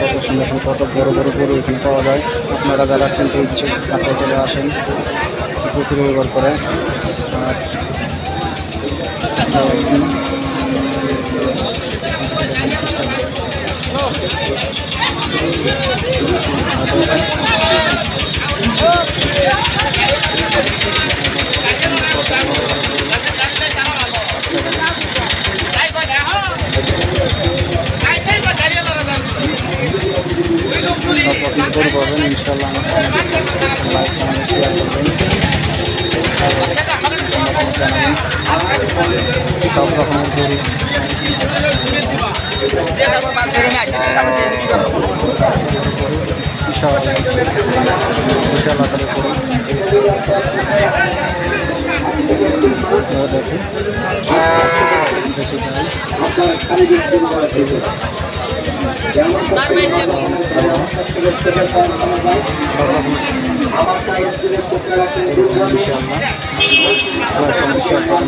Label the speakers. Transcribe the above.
Speaker 1: কত সুন্দর সুন্দর কত বড় বড় গরু এখানে পাওয়া যায়, আপনারা যারা কিনতে ইচ্ছুক আপনারা চলে আসেন, প্রতি রবিবার করে। চেষ্টা রকম গরু পাবেন? ইনশাল্লাহ লাইক চ্যানেল শেয়ার করবেন। সব রকমের গরু। বিশাল বিশাল আকারের দেখুন বেশি ইনশাআল্লাহ